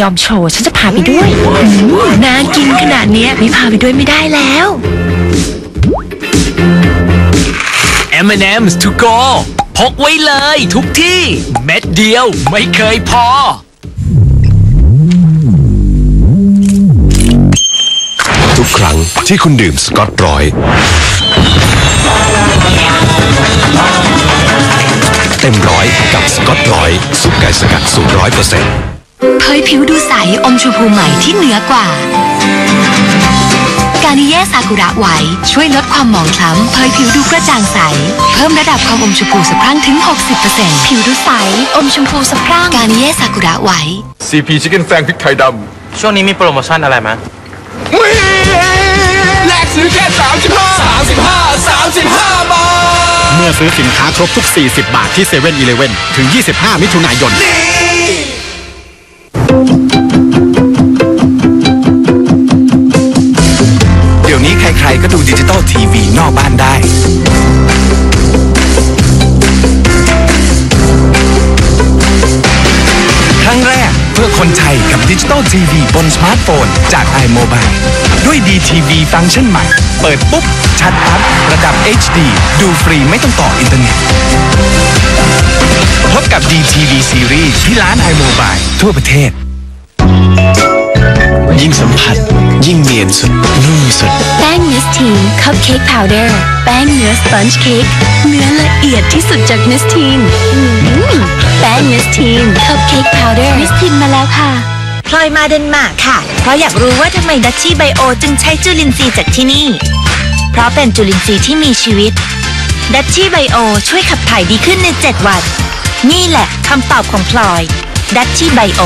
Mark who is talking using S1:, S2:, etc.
S1: ยอมโชว์ ฉันจะพาไปด้วยอืมน่ากินขนาดเนี้ยไม่พาไปด้วยไม่ได้แล้ว
S2: M&M's to go พกไว้เลยทุกที่เม็ดเดียวไม่เคยพอ
S3: ทุกครั้งที่คุณดื่มสกอตร้อย เต็มร้อยกับสกอตร้อย ซุปไก่สกัดสูตรร้อยเปอร์เซ็นต์
S4: เผยผิวดูใสอมชมพูใหม่ที่เหนือกว่า กานิเย่ซากุระไวท์ช่วยลดความหมองคล้ำเผยผิวดูกระจ่างใส เพิ่มระดับความอมชมพูสะพรั่งถึง 60%ผิวดูใส อมชมพูสะพรั่งกานิเย่ซากุระไวท์
S5: CP Chicken แฟงพริกไทยด
S6: ช่วงนี้มีโปรโมชั่นอะไรไหมำ
S5: แลกซื้อแค่ 35 35 35 บาท
S7: เมื่อซื้อสินค้าครบทุก 40 บาทที่7 e เ e ่ e อถึง 25 มิถุนายน
S8: เดี๋ยวนี้ใครๆก็ดูดิจิตอลทีวีนอกบ้านได้ ครั้งแรกเพื่อคนไทยกับดิจิตอลทีวีบนสมาร์ทโฟนจาก iMobile ด้วย DTV ฟังก์ชันใหม่ เปิดปุ๊บ ชัดปั๊บระดับ HD ดูฟรีไม่ต้องต่ออินเทอร์เน็ตพบกับ DTV Series ที่ร้าน iMobile ทั่วประเทศ ยิ่งสัมผัส ยิ่งเนียนสุด นุ่มสุด
S4: แป้งเนสทีนคัพเค้กพาวเดอร์แป้งเนื้อสปันจ์เค้กเนื้อละเอียดที่สุดจากเนสทีนแป้งเนสทีนคัพเค้กพาวเดอร์เนสทีนมาแล้วค่ะ
S1: พลอยมาเดนมาร์กค่ะ เพราะอยากรู้ว่าทำไมดัชชี่ไบโอจึงใช้จุลินทรีย์จากที่นี่ เพราะเป็นจุลินทรีย์ที่มีชีวิต ดัชชี่ไบโอช่วยขับถ่ายดีขึ้นใน 7 วัน นี่แหละคำตอบของพลอยดัชชี่ไบโอ